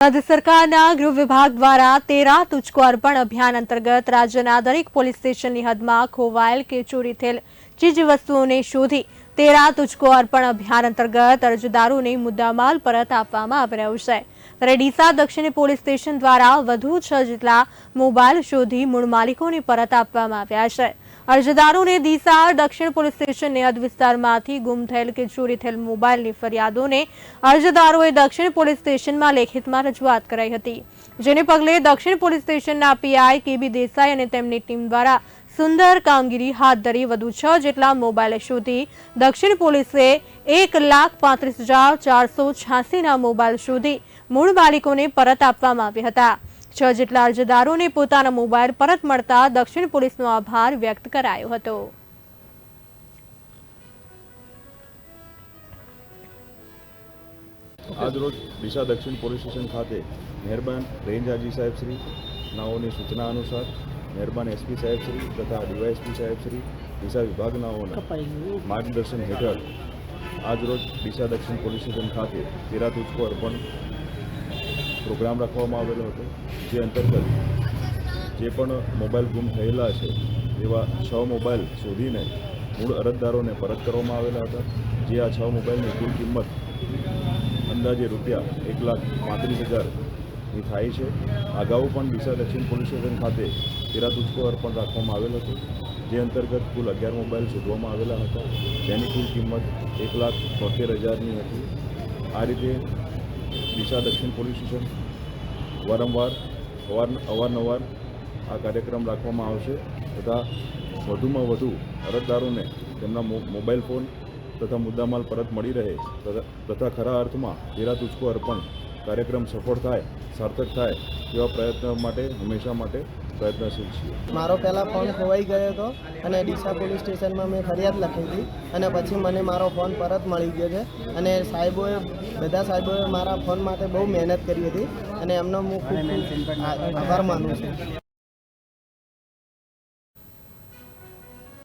રાજ્ય સરકારના ગૃહ વિભાગ દ્વારા તેરા તુચકો અર્પણ અભિયાન અંતર્ગત રાજ્યના દરેક પોલીસ સ્ટેશનની હદમાં ખોવાયેલ કે ચોરી થયેલ ચીજ વસ્તુઓને શોધી તેરા તુચકો અર્પણ અભિયાન અંતર્ગત અરજદારોને મુદ્દામાલ પરત આપવામાં આવી રહ્યો છે. ત્યારે ડીસા દક્ષિણ પોલીસ સ્ટેશન દ્વારા વધુ છ જેટલા મોબાઈલ શોધી મૂળ માલિકોને પરત આપવામાં આવ્યા છે. અરજદારોને દિશા દક્ષિણ પોલીસ સ્ટેશનને હદ વિસ્તારમાંથી ગુમ થયેલ કે ચોરી થયેલ મોબાઈલની ફરિયાદોને અરજદારોએ દક્ષિણ પોલીસ સ્ટેશનમાં લેખિતમાં રજૂઆત કરાઈ હતી. જેને પગલે દક્ષિણ પોલીસ સ્ટેશનના પીઆઈ કેબી દેસાઈ અને તેમની ટીમ દ્વારા સુંદર કામગીરી હાથ ધરી વધુ છ જેટલા મોબાઈલ શોધી દક્ષિણ પોલીસે એક લાખ પાંત્રીસ હજાર ચારસો છ્યાસીના મોબાઈલ શોધી મૂળ માલિકોને પરત આપવામાં આવ્યા હતા. છ જેટલા અરજદારોને પોતાના મોબાઈલ પરત મળતા દક્ષિણ પોલીસનો આભાર વ્યક્ત કરાયો હતો. આજરોજ ડીસા દક્ષિણ પોલીસ સ્ટેશન ખાતે મહેરબાન રેન્જ આજી સાહેબ નાઓની સૂચના અનુસાર મહેરબાન એસપી સાહેબ શ્રી તથા ડીવાયએસપી સાહેબ શ્રી ડીસા વિભાગનાઓના માર્ગદર્શન હેઠળ આજરોજ ડીસા દક્ષિણ પોલીસ સ્ટેશન ખાતે તેરા અર્પણ પ્રોગ્રામ રાખવામાં આવેલો હતો, જે અંતર્ગત જે પણ મોબાઈલ ગુમ થયેલા છે, એવા છ મોબાઈલ શોધીને મૂળ અરજદારોને પરત કરવામાં આવેલા હતા. જે આ છ મોબાઈલની કુલ કિંમત અંદાજે રૂપિયા એક લાખ પાંત્રીસ હજારની થાય છે. અગાઉ પણ ડીસા દક્ષિણ પોલીસ સ્ટેશન ખાતે તેરા તુચકો અર્પણ રાખવામાં આવેલ હતું જે અંતર્ગત કુલ અગિયાર મોબાઈલ શોધવામાં આવેલા હતા. જેની કુલ કિંમત એક લાખ તોતેર હજારની હતી. આ રીતે ડીસા દક્ષિણ પોલીસ સ્ટેશન વારંવાર, અવાર, અવારનવાર આ કાર્યક્રમ રાખવામાં આવશે. તથા વધુમાં વધુ અરજદારોને તેમના મોબાઈલ ફોન તથા મુદ્દામાલ પરત મળી રહે તથા ખરા અર્થમાં ધીરા તુચકો અર્પણ કાર્યક્રમ સફળ થાય, સાર્થક થાય તેવા પ્રયત્ન માટે, હંમેશા માટે પ્રયત્નશીલ છીએ. મારો પહેલાં ફોન ખોવાઈ ગયો હતો અને ડીસા પોલીસ સ્ટેશનમાં મેં ફરિયાદ લખી હતી અને પછી મને મારો ફોન પરત મળી ગયો છે અને સાહેબોએ, બધા સાહેબોએ મારા ફોન માટે બહુ મહેનત કરી હતી અને એમનો હું ખૂબ આભાર માનું છું.